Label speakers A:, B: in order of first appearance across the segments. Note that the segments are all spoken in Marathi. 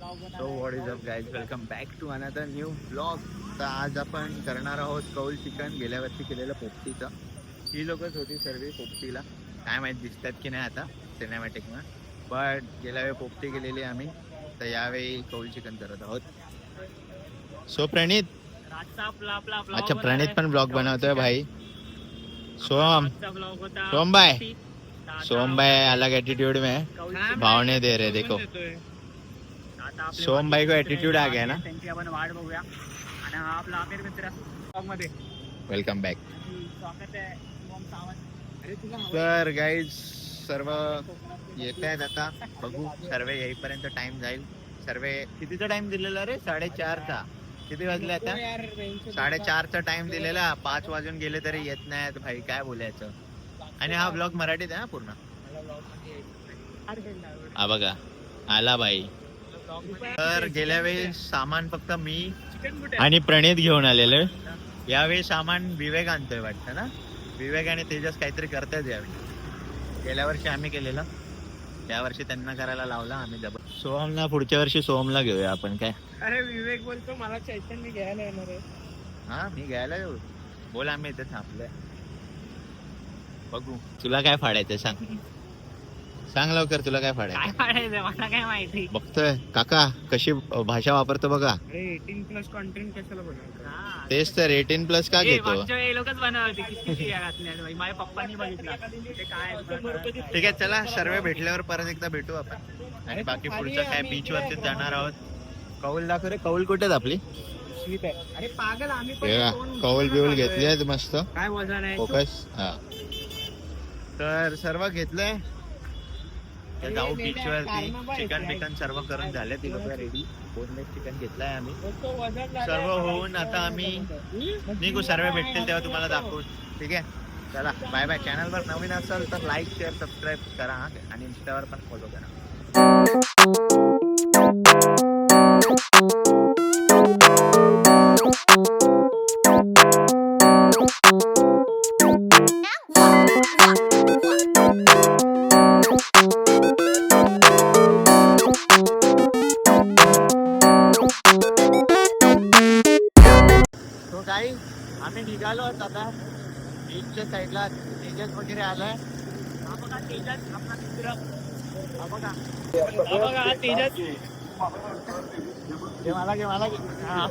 A: So what is up guys welcome back to another new blog तर आज आपण करणार आहोत कौल चिकन गेल्या वर्षी केलेलं पोपटीचं. ही लोकच होती सर्व पोपटीला. काय माहीत दिसतात की नाही आता सिनेमॅटिकनं बट गेल्या वेळी पोपटी केलेली आम्ही. तर यावेळी कौल चिकन करत आहोत. सो प्रणित. अच्छा प्रणित पण ब्लॉग बनवतोय भाई. सोम सोम भाई. सोम भाई अलग एटीट्यूड में भाव नहीं दे रहे देखो. सोम भाई को एटीट्यूड आ गया ना?
B: त्यांची आपण वाट बघूया. आणि हा आपला आमिर मित्र ब्लॉगमध्ये.
A: वेलकम बॅक
B: स्वागत आहे सावंत. तुला
A: तर गाईज सर्व येत आहेत आता. बघू सर्व येईपर्यंत टाइम जाईल. सर्व कितीचा टाइम दिलेला रे? साडेचारचा. किती वाजले आता? साडेचारचा टाइम दिलेला. पाच वाजून गेले तरी येत नाहीत भाई काय बोलायचं? आणि हा ब्लॉग मराठीत आहे ना पूर्ण? हा बघा आला बाई तर गेल्या वेळेस सामान फक्त मी आणि प्रणित घेऊन आलेले. यावेळी सामान विवेक आणतोय वाटतं ना? विवेक आणि तेजस काहीतरी करतायत यावेळी. गेल्या वर्षी आम्ही केलेलं. त्या वर्षी त्यांना करायला लावला आम्ही डबल सोहमला पुढच्या वर्षी सोहमला घेऊया आपण काय?
B: अरे विवेक बोलतो मला चैतन्य घ्यायला येणार आहे.
A: हा मी घ्यायला येऊ. बोल आम्ही इथे थांबलोय. बघू. तुला काय फाडायचं सांग. सांग लवकर तुला काय फाडायचं
B: काय पाडायचं मला काय माहिती?
A: बघतोय. काका कशी भाषा वापरतो बघा.
B: अरे एटीन प्लस कॉन्टेंट कशाला बनवतो?
A: तेच तर एटीन प्लस का घेतो?
B: लोकच बनवते किती शिव्या घातल्या. बाई. माझ्या पप्पांनी बघितलं. ते काय
A: ठीक आहे चला सर्व भेटल्यावर परत एकदा भेटू आपण. आणि बाकी पुढचं काय बीच वरती जाणार आहोत? कौल दाखव रे कौल कुठे आहेत आपली
B: अरे पागल आम्ही पण
A: हे बघा,
B: दोन
A: कौल बिवल. घेतली आहेत मस्त.
B: काय वजन आहे?
A: फोकस हा. तर सर्व घेतलंय. तर जाऊ बीच वरती चिकन बिकन सर्व करून झाले ती लोक रेडी बोनलेस चिकन घेतलंय आम्ही. सर्व होऊन आता आम्ही निघू सर्व भेटतील तेव्हा तुम्हाला दाखवू. ठीक आहे? चला बाय बाय चॅनलवर नवीन असाल तर लाईक शेअर सबस्क्राईब करा. आणि इंस्टावर पण फॉलो करा. तो आम्ही निघालो आहोत आता. बीचच्या साईडला तेजस वगैरे आलाय.
B: हा बघा तेजस. आपला मित्र. हा बघा. हा बघा हा तेजस.
A: घे मला घे मला घे. हा.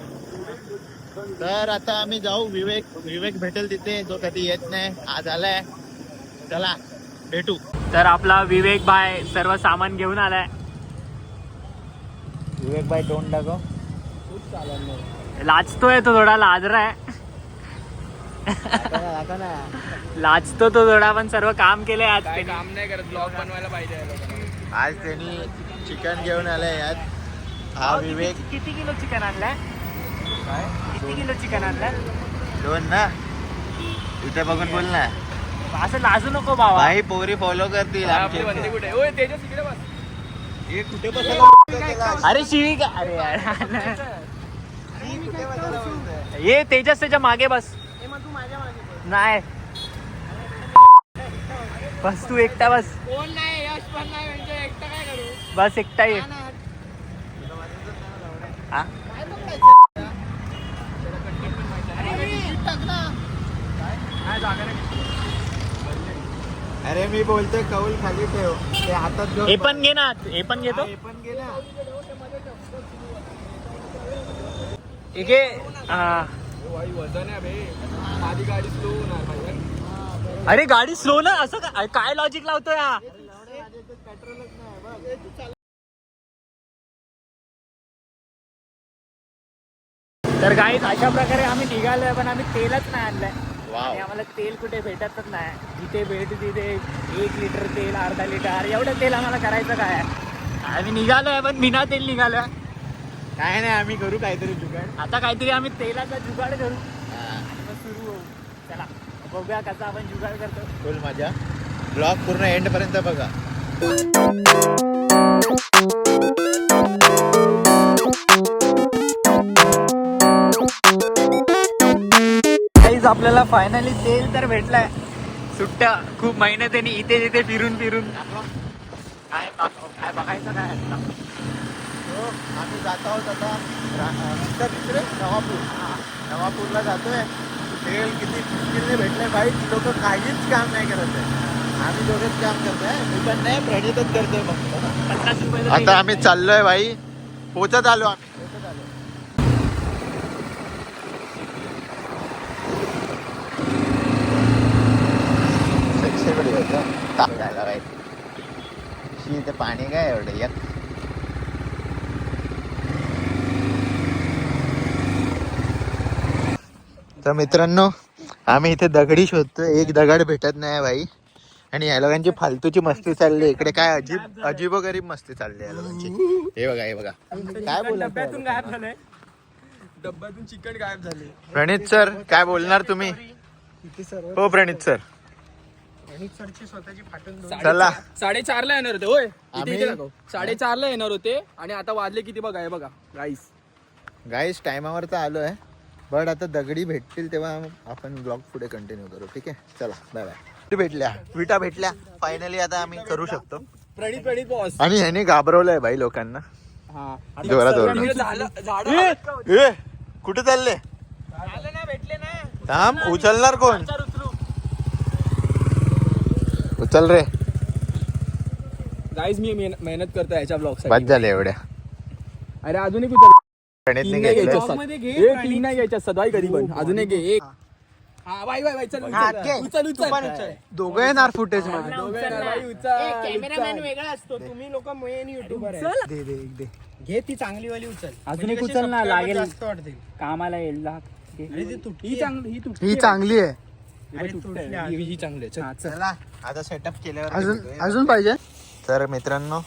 A: तर आता आम्ही जाऊ. विवेक विवेक भेटेल तिथे. जो कधी येत नाही. आज आलाय. चला भेटू.
B: तर आपला विवेक भाई सर्व सामान घेऊन आलाय.
A: विवेक बाई तोंड टाको
B: लाजतोय तो थोडा लाजरा आहे. लाजतो तो थोडा पण सर्व काम केलंय आज
C: काय
B: त्यांनी.
C: काम नाही करत ब्लॉग बनवायला पाहिजे या लोकांना.
A: आज त्यांनी चिकन घेऊन आलंय यात. हा
B: किती-
A: विवेक.
B: किती किलो चिकन आणलाय? किती किलो चिकन आणलाय?
A: दोन ना? इथे बघून बोल ना.
B: असं लाजू नको बाबा.
A: भाई पोरी फॉलो करतील
C: हा,
A: आमचे.
C: आपली बंदी कुठे? ओय तेजस इकडे बस.
A: हे कुठे बसायला
B: अरे शिवी का? अरे यार. ये तेजस त्याच्यामागे बस. नाही. बस तू एकटा बस.
C: कोण नाही यश पण नाही म्हणजे एकटा काय करू?
B: बस एकटा ये. हा?
A: अरे मी बोलतोय कौल खाली ठेव. ते हातात
B: हे पण घे ना हे पण घेतो
A: हे पण घे ना.
C: वजन आहे
B: अरे गाडी स्लो ना असं का- काय लॉजिक लावतोय हा? तर गाईज अशा प्रकारे आम्ही निघालोय पण आम्ही तेलच नाही आणलंय. आणि आम्हाला तेल कुठे भेटतच नाही. जिथे भेट तिथे एक लिटर तेल अर्धा लिटर एवढं तेल आम्हाला करायचं काय? आहे? आम्ही निघालोय पण बिना तेल निघालोय.
A: काय नाही आम्ही करू काहीतरी जुगाड.
B: आता काहीतरी आम्ही तेलाचा जुगाड करू. मग सुरू होऊ. चला बघूया कसा आपण जुगाड करतो.
A: फुल मजा. ब्लॉग पूर्ण एंड पर्यंत बघा.
B: काहीच आपल्याला फायनली तेल तर भेटलंय. सुट्ट्या खूप मेहनतीने इथे तिथे फिरून फिरून काय बघायचं काय
A: हो, आम्ही जात आहोत आता कुठं तिकडे नवापूर. नवापूरला जातोय. तेल किती मुश्किलने भेटले भाई ती लोक काहीच काम नाही करत आहे. आम्ही दोघेच काम करतोय. मी पण नाही प्रणितच करतोय फक्त आता आम्ही चाललोय भाई पोचत आलो आम्ही. पोचत आलो. सक्षेकडे होतं भाई शी इथे पाणी काय एवढं? एक तर मित्रांनो आम्ही इथे दगडी शोधतोय. एक दगड भेटत नाही भाई. आणि या लोकांची फालतूची मस्ती चालली. इकडे काय अजीब अजीब गरीब मस्ती चालली आहे या लोकांची. हे बघा हे बघा. काय
B: डब्यातून
A: बोलत
B: गायब झालंय.
C: डब्यातून चिकन गायब झाले
A: प्रणित सर काय बोलणार तुम्ही? हो प्रणित सर. चला.
C: साडेचारला येणार होते होय. दाखव. साडेचारला येणार होते आणि आता वाजले किती बघा हे बघा. राईस
A: गाईस टायमावर तर आलो आहे बट आता दगडी भेटतील तेव्हा आपण ब्लॉग पुढे कंटिन्यू करू ठीक आहे? चला बाय बाय भेटल्या विटा भेटल्या. फायनली आता आम्ही करू शकतो. आणि ह्याने घाबरवलंय भाई लोकांना.
C: हा.
A: जोरात कुठे चालले?
B: भेटले ना.
A: थांब उचलणार कोण? उचल. रे.
C: गाईज मी मेहन- मेहनत करतो याच्या ब्लॉग
A: बाद झाले एवढ्या.
C: अरे अजून एक उचल
A: गणितने
C: तीन नाही
A: घेतलं
C: घ्यायचे असतात. ए, तीन नाही घ्यायचे असतात बाई कधी पण अजून एक घे एक. हा बाई बाई बाई चल उचल उचल उचल
A: दोघं येणार फुटेजमध्ये.
C: दोघं येणार, बाई, उचल,
B: कॅमेरामॅन
C: उचल.
B: वेगळा असतो.
C: तुम्ही लोक मेन युट्यूबर
B: दे दे दे.
D: घे ती चांगली वाली उचल.
B: अजून एक
D: म्हणजे
B: उचल
D: कशी
B: ना लागेल.
D: जास्त
B: कामाला येईल. लाग. घे.
D: अरे ती तुटली
C: ही चांगली ही तुटली
A: ही चांगली आहे.
D: अरे तुटली
C: ही ही चांगली आहे, चल.
B: हा, चल.
A: चला आता सेटअप केल्यावर
D: अजून अजून पाहिजे?
A: तर मित्रांनो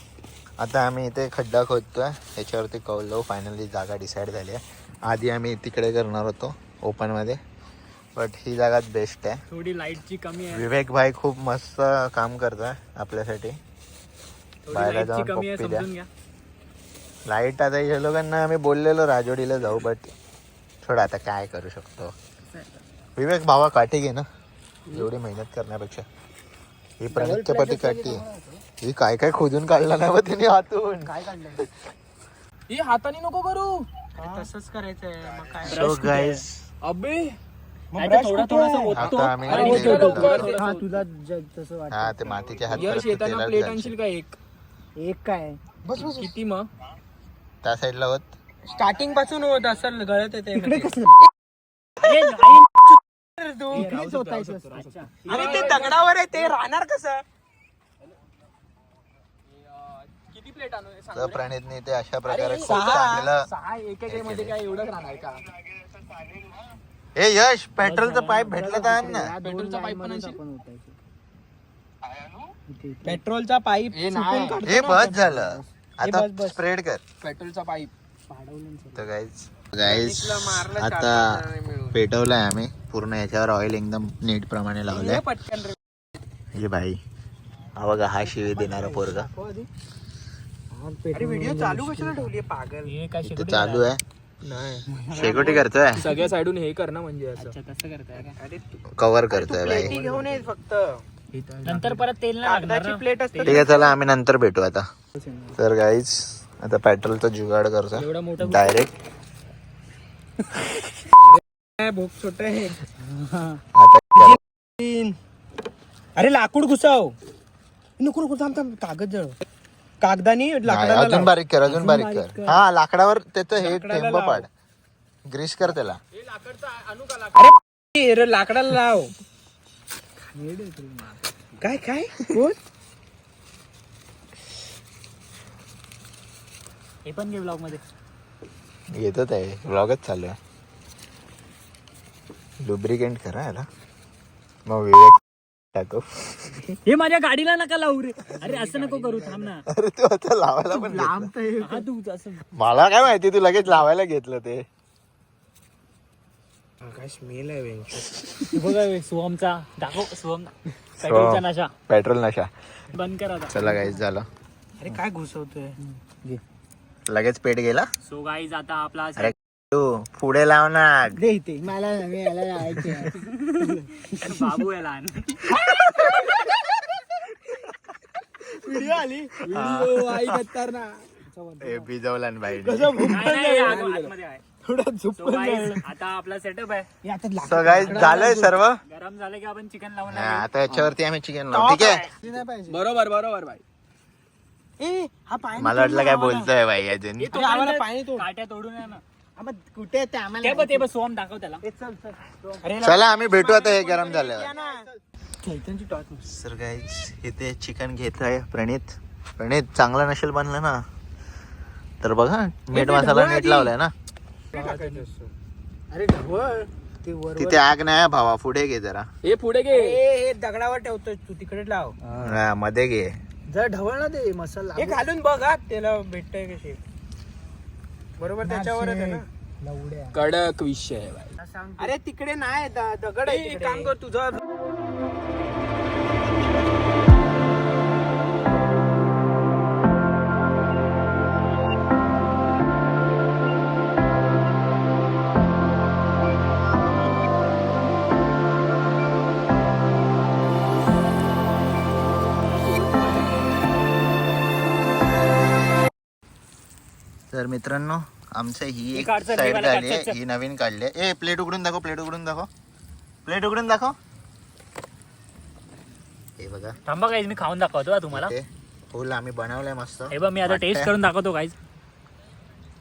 A: आता आम्ही इथे खड्डा खोदतोय. त्याच्यावरती कौल फायनली जागा डिसाईड झाली आहे. आधी आम्ही तिकडे करणार होतो ओपनमध्ये. बट ही जागा बेस्ट आहे.
B: थोडी लाईटची कमी आहे.
A: विवेक भाई खूप मस्त काम करतोय आपल्यासाठी. बाहेर जाऊन पप्पी द्या. लाइट आता या लोकांना आम्ही बोललेलो राजोडीला जाऊ बट थोडं आता काय करू शकतो. विवेक भावा काठी घे ना. एवढी मेहनत करण्यापेक्षा. ही प्रणितच्या पाठी काठी. ही काय काय खोदून काढला नाही बा तिने हातून?
D: काय काढलंय
C: ही हाताने नको करू.
D: तसंच करायचंय. मग काय?
A: सो गाईज
C: अबे
B: नाही तर थोडा थोडासा ओततो.
A: आता आम्ही
C: अरे,
A: इथे
C: होतो,
A: गेलो.
C: लवकर.
D: हा तुला ज- तसं वाटत.
A: हा ते मातीचे हात
C: यश
A: परत
C: येताना
A: तेलात
C: प्लेट
A: घालशील.
C: आणशील का एक?
D: एक काय?
C: बस बस किती मग?
A: त्या साईडला होत
D: स्टार्टिंगपासून होत असेल गळत येते इकडे
B: अरे नाही.
D: इकडेच
B: अच्छा.
D: अरे ते दगडावर आहे ते राहणार कसं?
C: किती प्लेट आणू? सांग
A: तर प्रणितने ते अशा प्रकारे खूप
C: सहा
A: चांगलं
C: सहा एक एक मध्ये काय एवढंच राहणार का?
A: ए यश पेट्रोलचं पाईप भेटलं तर आण ना.
C: पेट्रोलचा पाईप पण.
D: पेट्रोलचा पाईप
C: हे नाही.
A: हे बस. झालं. आता
D: बस, बस.
A: स्प्रेड कर.
C: पेट्रोलचा पाईप.
A: तर गाईज गाईज आता पेटवलंय आम्ही. पूर्ण याच्यावर ऑइल एकदम नीट प्रमाणे लावलंय हे भाई हा बघा हा शिवी देणारा पोरगा.
D: अरे व्हिडिओ चालू कशाला ठेवली पागल?
B: हे काय
A: इथे
B: शेकोटी
A: चालू आहे.
C: नाही.
A: शेकोटी करतोय?
C: सगळ्या साईडून हे कर ना म्हणजे असं.
B: अच्छा तसं करताय का?
D: अरे
A: कव्हर करतोय भाई.
D: घेऊन ये फक्त.
B: नंतर परत तेल
D: कागदाची
B: ना.
D: प्लेट असते
A: ठीक आहे चला आम्ही नंतर भेटू आता. तर गाईज आता पेट्रोलचा जुगाड करतोय.
B: एवढा मोठा
A: डायरेक्ट
D: भोग छोट आहे?
A: आता
D: अरे लाकूड घुसाव. नको नको थांब थांब. कागद जळ कागदानी
A: नाही,
D: लाकडाला
A: अजून
D: लाव.
A: बारीक कर अजून बारीक
D: बारीक
A: कर.
D: कर.
A: हा लाकडावर त्याचं हे
D: लाकडाला लाव.
A: पाड. ग्रीस कर त्याला.
D: अरे लाकडाला लाव. काय काय? कोण?
B: हे पण घे ब्लॉगमध्ये.
A: येतच आहे. व्लॉगच चालू आहे. लुब्रिकेंट करा याला. मग विवेक टाकू.
B: हे माझ्या गाडीला नका लावू रे. अरे असं नको करू थांब ना.
A: अरे तू आता लावायला पण घेतलं.
B: हा तू असं.
A: मला काय माहिती तू लगेच लावायला घेतलं ते.
D: आहे वेंचू.
B: हे बघा हे सोहमचा दाखव सोहम पेट्रोलचा नशा.
A: पेट्रोल नशा.
B: बंद कर आता.
A: चला गाईज झालं.
D: अरे काय घुसवतोय?
A: लगेच पेट गेला?
B: सो गाईज आता आपला
A: अरे तू पुढे लाव ना
D: दे इथे. मला मी याला लावायचे
B: बाबू आहे लहान.
D: व्हिडिओ आली.
C: व्हिडिओ आई गत्तार ना.
A: ए भिजवला ना बाई.
B: नाही, नाही, आत- आतमध्ये आहे.
C: थोडा
B: So
C: झोप
B: guys, आता आपला सेटअप आहे.
A: सो गाईज झालंय सर्व?
B: गरम झालं की आपण चिकन लावून
A: हा, आता याच्यावरती आम्ही चिकन लावू. ठीक आहे?
C: बरोबर बरोबर बाई. ए हा पाय
A: मला वाटलं काय बोलतोय बाई अजून.
C: आम्हाला पाणी तोड.
B: काट्या तोडून आहे ना.
C: कुठे ते
B: ते बघ ते बघ सोम दाखव त्याला.
C: अरे
A: चला आम्ही भेटू आता हे गरम झाल्यावर.
C: चैतनची टॉर्च
A: सर गाईज इथे चिकन घेत आहे प्रणित. प्रणित चांगला नसेल बनलं ना तर बघा मीठ मसाला नीट लावलाय ना.
C: अरे ढवळ. ते वर
A: तिथे आग नाही भावा पुढे घे जरा.
C: हे पुढे घे. हे दगडावर ठेवतोय तू तिकडे लाव.
A: हा, मध्ये घे.
C: जर ढवळ ना ते मसाला. हे घालून बघ हा त्याला भेटतंय कशी. बरोबर त्याच्यावरच आहे ना? कडक विषय अरे तिकडे नाही द- दगड आहे काम कर तुझं
A: तर मित्रांनो आमचं ही
B: हे
A: एक साईड
B: हे
A: झाली आहे. ही नवीन काढली आहे. ए प्लेट उघडून दाखव प्लेट उघडून दाखव. प्लेट उघडून दाखव. हे बघा.
B: थांबा गाईज मी खाऊन दाखवतो तुम्हाला.
A: फुल आम्ही बनवलंय मस्त.
B: हे बघ मी आता टेस्ट. करून दाखवतो गाईज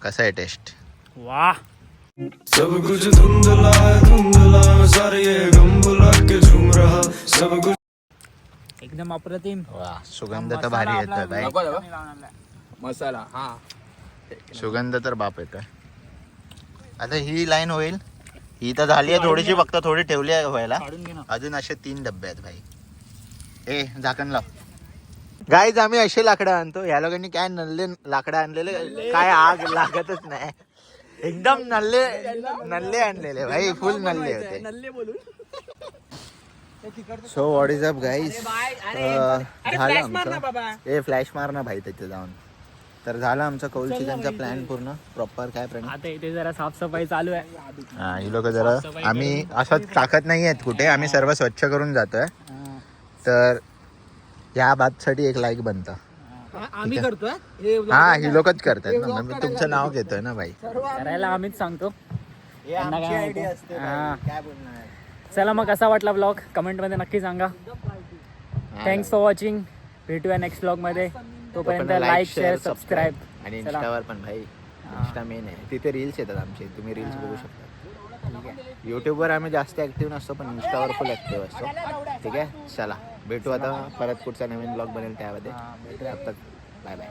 A: कसं आहे टेस्ट
B: वा
E: सब कुछ धुंधला धुंधला सारे भुला के झूम रहा सब कुछ
B: एकदम अप्रतिम.
A: वा सुगंध तर भारी
C: नको. मसाला हा.
A: सुगंध तर बाप येतोय आता ही लाईन होईल. ही तर झाली आहे थोडीशी फक्त थोडी ठेवली आहे व्हायला. अजून असे तीन डब्बे आहेत भाई. ए झाकण लाव. गाईज आम्ही असे लाकडं आणतो. या लोकांनी काय नल्ले लाकडं आणलेले? काय आग लागतच नाही. एकदम नल्ले नल्ले आणलेले. भाई फुल नल्ले होते. So what is up guys झालं आमचं. ए फ्लॅश मार ना भाई त्याचे जाऊन. तर झालं आमचं कौल चिकनचा प्लॅन पूर्ण. प्रॉपर काय प्रणित
B: आता इथे जरा साफसफाई चालू आहे.
A: हा ही लोक जरा आम्ही असं टाकत नाही आहेत कुठे. आम्ही सर्व स्वच्छ करून जातोय. तर या बातसाठी एक लाईक बनतं.
C: आम्ही करतोय. हे
A: हा ही लोकच करतात ना. मी तुमचं नाव घेतोय ना भाई.
B: करायला आम्हीच सांगतो? हा. चला मग कसा वाटला ब्लॉग कमेंटमध्ये नक्की सांगा. थँक्स फॉर वॉचिंग भेटूया नेक्स्ट ब्लॉगमध्ये तोपर्यंत लाईक शेअर सबस्क्राईब
A: आणि. इंस्टावर पण भाई. इंस्टा मेन आहे. तिथे रील्स येतात आमचे. तुम्ही रील्स बघू शकता. युट्यूबवर आम्ही जास्त ऍक्टिव्ह नसतो पण इंस्टावर फुल ऍक्टिव्ह असतो. ठीक आहे? चला. भेटू आता परत पुढचा नवीन ब्लॉग बनेल त्यामध्ये. तब तक. Bye bye